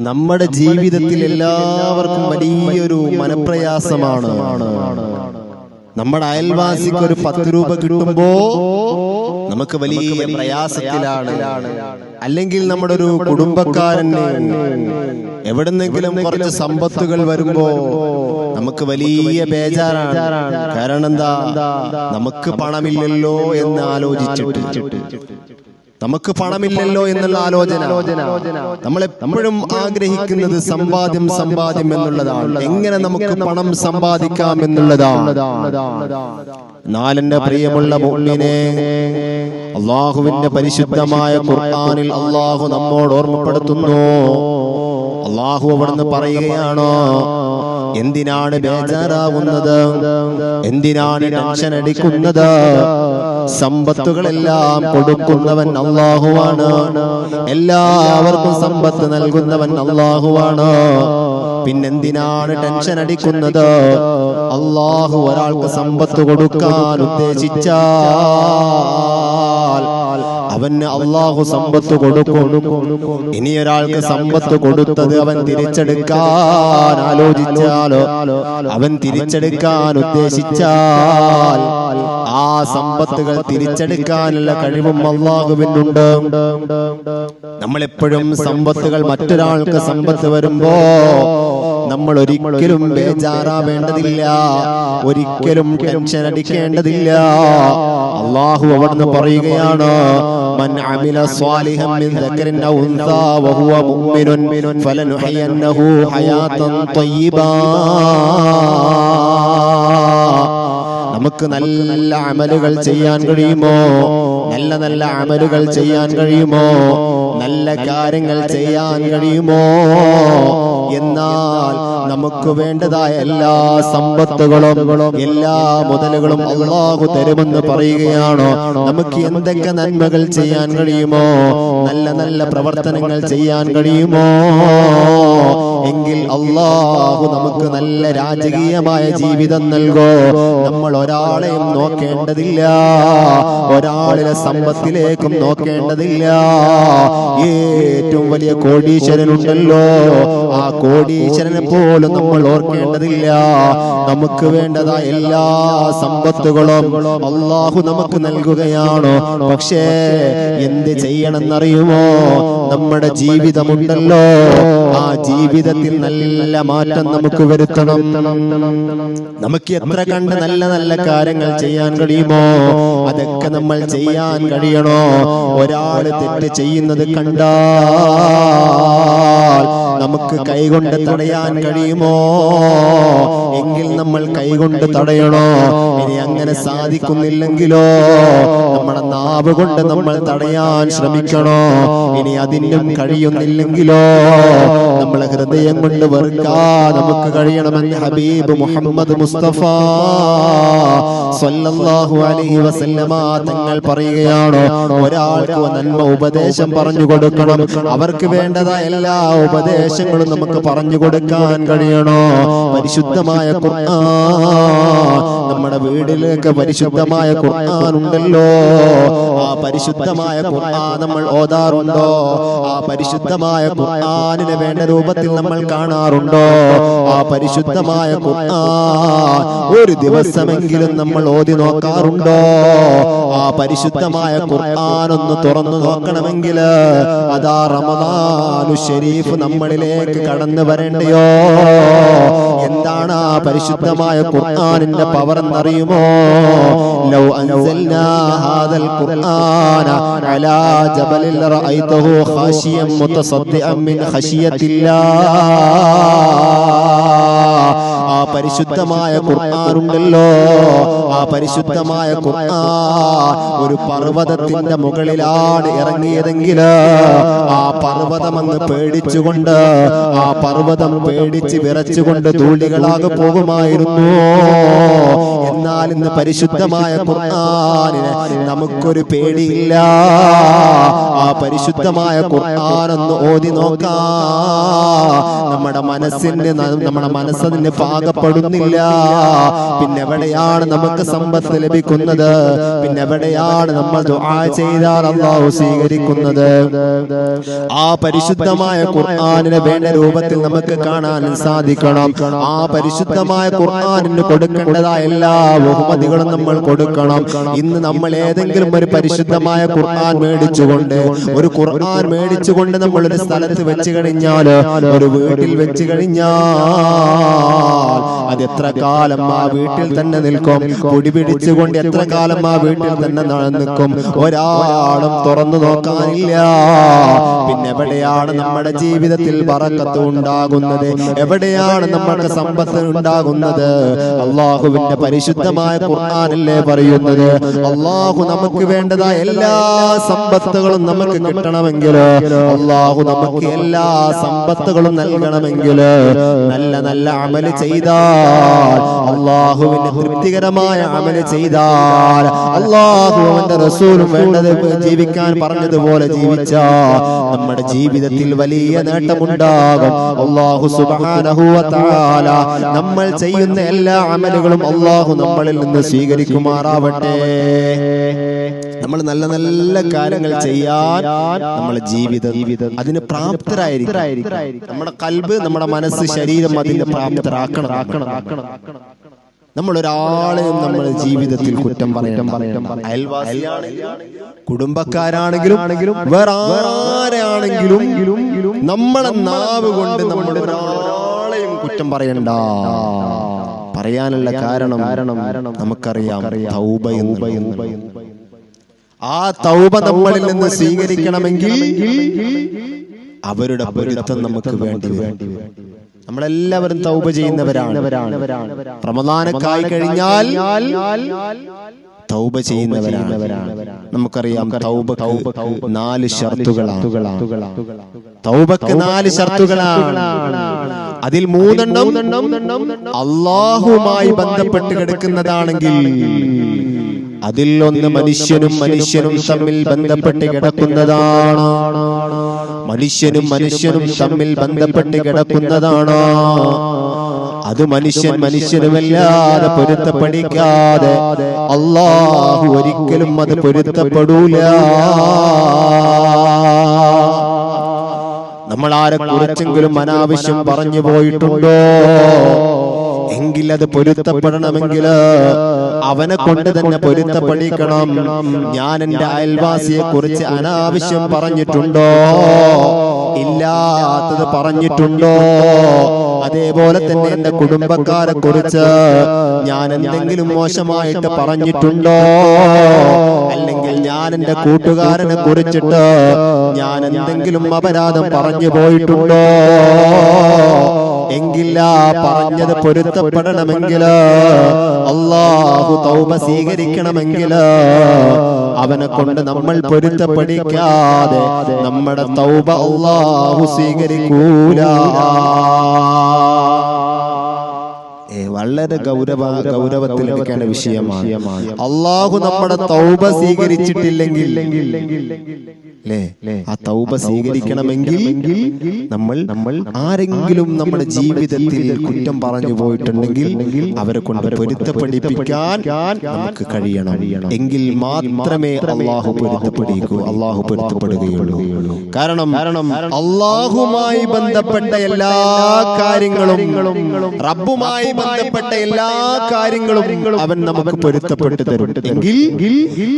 നമ്മുടെ ജീവിതത്തിൽ എല്ലാവർക്കും വലിയൊരു മനപ്രയാസമാണ്. നമ്മുടെ അയൽവാസിക്ക് ഒരു പത്ത് രൂപ കിട്ടുമ്പോ നമുക്ക് വലിയ പ്രയാസത്തിലാണ്. അല്ലെങ്കിൽ നമ്മുടെ ഒരു കുടുംബക്കാരന് എവിടെന്നെങ്കിലും കുറച്ച് സമ്പത്തുകൾ വരുമ്പോ നമുക്ക് വലിയ ബേജാറാണ്. കാരണം എന്താ? നമുക്ക് പണമില്ലല്ലോ എന്ന് ആലോചിച്ചിട്ട്. നമുക്ക് പണമില്ലല്ലോ എന്നുള്ള ആലോചന. നമ്മൾ എപ്പോഴും ആഗ്രഹിക്കുന്നത് സമ്പാദ്യം സമ്പാദ്യം എന്നുള്ളതാണ്. എങ്ങനെ നമുക്ക് പണം സമ്പാദിക്കാം എന്നുള്ളതാണ്. നാലെന്റെ പ്രിയമുള്ള മുള്ളിനെ അള്ളാഹുവിന്റെ പരിശുദ്ധമായ ഖുർആനിൽ അള്ളാഹു നമ്മോട് ഓർമ്മപ്പെടുത്തുന്നു. അള്ളാഹു അവിടുന്ന് പറയുകയാണോ എന്തിനാണ് ബേജാറാവുന്നത്? എന്തിനാണ് ടെൻഷൻ അടിക്കുന്നത്? സമ്പത്തുകളെല്ലാം കൊടുക്കുന്നവൻ അള്ളാഹുവാണ്. എല്ലാവർക്കും സമ്പത്ത് നൽകുന്നവൻ അള്ളാഹുവാണ്. പിന്നെന്തിനാണ് ടെൻഷൻ അടിക്കുന്നത്? അള്ളാഹു ഒരാൾക്ക് സമ്പത്ത് കൊടുക്കാൻ ഉദ്ദേശിച്ചാൽ അവന് അള്ളാഹു സമ്പത്ത് കൊടുക്കും ഇനി ഒരാൾക്ക് സമ്പത്ത് കൊടുത്തത് അവൻ തിരിച്ചെടുക്കാൻ ആലോചിച്ചാലോ? അവൻ തിരിച്ചെടുക്കാൻ ഉദ്ദേശിച്ചാൽ ആ സമ്പത്തുകൾ തിരിച്ചെടുക്കാനുള്ള കഴിവും അള്ളാഹുവിനുണ്ട്. നമ്മളെപ്പോഴും സമ്പത്തുകൾ മറ്റൊരാൾക്ക് സമ്പത്ത് വരുമ്പോ നമ്മൾ ഒരിക്കലും ബേജാറാവേണ്ടതില്ല. ഒരിക്കലും ടെൻഷൻ അടിക്കേണ്ടതില്ല അള്ളാഹു അവിടുന്ന് പറയുകയാണ് من عمل صالحا من ذكر أو أنثى وهو مؤمن فلنحيينه حياة طيبة നമുക്ക് നല്ല അമലുകൾ ചെയ്യാൻ കഴിയുമോ നല്ല നല്ല അമലുകൾ ചെയ്യാൻ കഴിയുമോ നല്ല കാര്യങ്ങൾ ചെയ്യാൻ കഴിയുമോ എന്നാൽ നമുക്ക് വേണ്ടതായ എല്ലാ സമ്പത്തുകളും എല്ലാ മുതലുകളും അള്ളാഹു തരുമെന്ന് പറയുകയാണോ? നമുക്ക് എന്തൊക്കെ നന്മകൾ ചെയ്യാൻ കഴിയുമോ? നല്ല നല്ല പ്രവർത്തനങ്ങൾ ചെയ്യാൻ കഴിയുമോ? എങ്കിൽ അള്ളാഹു നമുക്ക് നല്ല രാജകീയമായ ജീവിതം നൽകോ. നമ്മൾ ഒരാളെയും നോക്കേണ്ടതില്ല. ഒരാളിലെ സമ്പത്തിലേക്കും നോക്കേണ്ടതില്ല. ഏറ്റവും വലിയ കോടീശ്വരനുണ്ടല്ലോ. ആ കോടീശ്വരനെ പോലും നമ്മൾ ഓർക്കേണ്ടതില്ല. നമുക്ക് വേണ്ടതായ എല്ലാ സമ്പത്തുകളും അള്ളാഹു നമുക്ക് നൽകുകയാണോ? പക്ഷേ എന്ത് ചെയ്യണമെന്നറിയുമോ? നമ്മുടെ ജീവിതമുണ്ടല്ലോ. ആ ജീവിതത്തിൽ നല്ല മാറ്റം നമുക്ക് വരുത്തണം. നമുക്ക് എത്ര കണ്ട് നല്ല നല്ല കാര്യങ്ങൾ ചെയ്യാൻ കഴിയുമോ? അതൊക്കെ നമ്മൾ ചെയ്യാൻ കഴിയണോ? ഒരാൾ തെറ്റ് ചെയ്യുന്നത് കണ്ടാൽ നമുക്ക് കൈകൊണ്ട് തടയാൻ കഴിയുമോ? എങ്കിൽ നമ്മൾ കൈകൊണ്ട് തടയണോ? ഇനി അങ്ങനെ സാധിക്കുന്നില്ലെങ്കിലോ? നമ്മുടെ നാവ് കൊണ്ട് നമ്മൾ തടയാൻ ശ്രമിക്കണോ? ഇനി അതിനും കഴിയുന്നില്ലെങ്കിലോ? നമ്മളെ ഹൃദയം കൊണ്ട് വെറുക്കാൻ നമുക്ക് കഴിയണമെന്ന് ഹബീബ് മുഹമ്മദ് മുസ്തഫ സല്ലല്ലാഹു അലൈഹി വസല്ലമ തങ്ങൾ പറയുകയാണോ? ഒരാൾക്ക് നന്മ ഉപദേശം പറഞ്ഞു കൊടുക്കണം. അവർക്ക് വേണ്ടതായ എല്ലാ ഉപദേശങ്ങളും നമുക്ക് പറഞ്ഞു കൊടുക്കാൻ കഴിയണോ? പരിശുദ്ധമായ ഖുർആൻ. നമ്മുടെ വീടിലേക്ക് പരിശുദ്ധമായ ഖുർആൻ ഉണ്ടല്ലോ. ആ പരിശുദ്ധമായ ഖുർആൻ നമ്മൾ ഓതാറുണ്ടോ? ആ പരിശുദ്ധമായ ഖുർആനിനെ വേണ്ട രൂപത്തിൽ നമ്മൾ കാണാറുണ്ടോ? ആ പരിശുദ്ധമായ ഖുർആൻ. ഒരു ദിവസമെങ്കിലും നമ്മൾ ഓതി നോക്കാറുണ്ടോ? ആ പരിശുദ്ധമായ ഖുർആൻ ഒന്ന് തുറന്നു നോക്കണമെങ്കിൽ അതാ റമദാനു ഷരീഫ് നമ്മളിലേക്ക് കടന്നു വരേണ്ടയോ? എന്താണ് ആ പരിശുദ്ധമായ ഖുർആനിന്റെ പവർ എന്നറിയുമോ? ലൗ അൻസൽനാ ഹാദൽ ഖുർആന അലാ ജബലിൽ റഅയ്തഹു ഖാശിയം മുതസദ്ദിഅൻ മിൻ ഖശിയത്തില്ലാ. ആ പരിശുദ്ധമായ ഖുർആൻ ഉണ്ടല്ലോ ആ പരിശുദ്ധമായ ഖുർആൻ ഒരു പർവതത്തിന്റെ മുകളിലാണ് ഇറങ്ങിയതെങ്കിൽ ആ പർവതം അങ്ങ് പേടിച്ചുകൊണ്ട് ആ പർവതം പേടിച്ച് വിറച്ചുകൊണ്ട് തൂളികളാകെ പോകുമായിരുന്നു. എന്നാൽ ഇന്ന് പരിശുദ്ധമായ കുർത്താനിന് നമുക്കൊരു പേടിയില്ല. ആ പരിശുദ്ധമായ കുർത്താനൊന്ന് ഓതി നോക്കാം. നമ്മുടെ മനസ്സിന് നമ്മുടെ മനസ്സിന് പാ പാകപ്പെടുന്നില്ല പിന്നെ എവിടെയാണ് നമുക്ക് സമ്പത്ത് ലഭിക്കുന്നത്? പിന്നെ എവിടെയാണ് നമ്മൾ ചെയ്താൽ അള്ളാഹു സ്വീകരിക്കുന്നത്? ആ പരിശുദ്ധമായ ഖുർആനിനെ വേണ്ട രൂപത്തിൽ നമുക്ക് കാണാൻ സാധിക്കണം. ആ പരിശുദ്ധമായ ഖുർആാനിന് കൊടുക്കേണ്ടതായ എല്ലാ ബഹുമതികളും നമ്മൾ കൊടുക്കണം. ഇന്ന് നമ്മൾ ഏതെങ്കിലും ഒരു പരിശുദ്ധമായ ഖുർആൻ മേടിച്ചുകൊണ്ട് ഒരു ഖുർആൻ മേടിച്ചുകൊണ്ട് നമ്മൾ ഒരു സ്ഥലത്ത് വെച്ച് കഴിഞ്ഞാൽ ഒരു വീട്ടിൽ വെച്ച് കഴിഞ്ഞാൽ അത് എത്ര കാലം ആ വീട്ടിൽ തന്നെ നിൽക്കും? പൊടി പിടിച്ചുകൊണ്ട് എത്ര കാലം ആ വീട്ടിൽ തന്നെ നിൽക്കും? ഒരാളും തുറന്നു നോക്കാനില്ല. പിന്നെ എവിടെയാണ് നമ്മുടെ ജീവിതത്തിൽ പറക്കത്ത് ഉണ്ടാകുന്നത്? എവിടെയാണ് നമ്മൾക്ക് സമ്പത്ത് ഉണ്ടാകുന്നത്? അള്ളാഹുവിന്റെ പരിശുദ്ധമായ ഖുർആനല്ലേ പറയുന്നത്? അള്ളാഹു നമുക്ക് വേണ്ടതായ എല്ലാ സമ്പത്തുകളും നമുക്ക് കിട്ടണമെങ്കിൽ അള്ളാഹു നമുക്ക് എല്ലാ സമ്പത്തുകളും നൽകണമെങ്കിൽ നല്ല നല്ല അമൽ ചെയ്താൽ അള്ളാഹുവിന് തൃപ്തികരമായ അമൽ ചെയ്താൽ അള്ളാഹു അവന്റെ റസൂലും വേണ്ടത് ജീവിക്കാൻ പറഞ്ഞതുപോലെ ജീവിച്ച നമ്മുടെ ജീവിതത്തിൽ വലിയ നേട്ടമുണ്ടാകും. അള്ളാഹു തആല നമ്മൾ ചെയ്യുന്ന എല്ലാ അമലുകളും അള്ളാഹു നമ്മളിൽ നിന്ന് സ്വീകരിക്കുമാറാവട്ടെ. നമ്മൾ നല്ല നല്ല കാര്യങ്ങൾ ചെയ്യാൻ നമ്മളെ ജീവിതം അതിന് പ്രാപ്തരായിരിക്കും. നമ്മുടെ കൽബ് നമ്മുടെ മനസ്സ് ശരീരം അതിന് പ്രാപ്തരാക്കണം. നമ്മൾ ഒരാളെയും നമ്മുടെ ജീവിതത്തിൽ കുറ്റം പറയണം അയൽവാസിയാണെങ്കിലും കുടുംബക്കാരാണെങ്കിലും വേറെ ആരാണെങ്കിലും നമ്മളെ നാവ് കൊണ്ട് നമ്മൾ ഒരാളെയും കുറ്റം പറയണ്ട. പറയാനുള്ള കാരണം നമുക്കറിയാം. തൗബ എന്ന് ആ തൗബ നമ്മളിൽ നിന്ന് സ്വീകരിക്കണമെങ്കിൽ അവരുടെ പൊരുത്തം നമുക്ക് വേണ്ടി വേണ്ടി നമ്മളെല്ലാവരും തൗബ ചെയ്യുന്നവരാണ്. റമദാനൊക്കായി കഴിഞ്ഞാൽ തൗബ ചെയ്യുന്നവരാണ്. നമുക്കറിയാം തൗബ നാല് ഷർത്തുകളാണ്. തൗബക്ക് നാല് ഷർത്തുകളാണ്. അതിൽ മൂന്നെണ്ണം അള്ളാഹുമായി ബന്ധപ്പെട്ട് കിടക്കുന്നതാണെങ്കിൽ അതിൽ ഒന്ന് മനുഷ്യനും മനുഷ്യനും തമ്മിൽ ബന്ധപ്പെട്ട് കിടക്കുന്നതാണ്. മനുഷ്യനും മനുഷ്യനും തമ്മിൽ ബന്ധപ്പെട്ട് കിടക്കുന്നതാണ്. അത് മനുഷ്യൻ മനുഷ്യനുമല്ലാതെ പൊരുത്തപ്പെടിക്കാതെ അള്ളാഹു ഒരിക്കലും അത് പൊരുത്തപ്പെടൂല. നമ്മൾ ആരെ കുറിച്ചെങ്കിലും അനാവശ്യം പറഞ്ഞു പോയിട്ടുണ്ടോ? എങ്കിൽ അത് പൊരുത്തപ്പെടണമെങ്കിൽ അവനെ കൊണ്ട് തന്നെ പൊരുത്തപ്പെടിക്കണം. ഞാൻ എന്റെ അയൽവാസിയെ കുറിച്ച് അനാവശ്യം പറഞ്ഞിട്ടുണ്ടോ? ഇല്ലാത്തത് പറഞ്ഞിട്ടുണ്ടോ? അതേപോലെ തന്നെ എന്റെ കുടുംബക്കാരെ കുറിച്ച് ഞാൻ എന്തെങ്കിലും മോശമായിട്ട് പറഞ്ഞിട്ടുണ്ടോ? അല്ലെങ്കിൽ ഞാൻ എന്റെ കൂട്ടുകാരനെ കുറിച്ചിട്ട് ഞാൻ എന്തെങ്കിലും അപരാധം പറഞ്ഞു പോയിട്ടുണ്ടോ? എങ്കില്ല പറഞ്ഞത് പൊരുത്തപ്പെടണമെങ്കിൽ അള്ളാഹു തൗബ സ്വീകരിക്കണമെങ്കിൽ അവനെ കൊണ്ട് നമ്മൾ പൊരുത്തപ്പെടിക്കാതെ നമ്മുടെ തൗബ അള്ളാഹു സ്വീകരിക്കൂല. വളരെ ഗൗരവ ഗൗരവത്തിൽ എടുക്കേണ്ട വിഷയമാണ്. അള്ളാഹു നമ്മുടെ തൗബ സ്വീകരിച്ചിട്ടില്ലെങ്കിൽ ആ തൗബ സ്വീകരിക്കണമെങ്കിൽ നമ്മൾ നമ്മൾ ആരെങ്കിലും നമ്മുടെ ജീവിതത്തിൽ കുറ്റം പറഞ്ഞു പോയിട്ടുണ്ടെങ്കിൽ അവരെ കൊണ്ട് പൊരുത്തപ്പെടിപ്പിക്കാൻ നമുക്ക് കഴിയണം. എങ്കിൽ മാത്രമേ അള്ളാഹു പൊരുത്തപ്പെടിക്കൂ അള്ളാഹു പൊരുത്തപ്പെടുകയുള്ളൂ. കാരണം കാരണം അള്ളാഹുമായി ബന്ധപ്പെട്ട എല്ലാ കാര്യങ്ങളും റബ്ബുമായി ബന്ധപ്പെട്ട എല്ലാ കാര്യങ്ങളും അവൻ നമുക്ക് പൊരുത്തപ്പെട്ടു തരും. എങ്കിൽ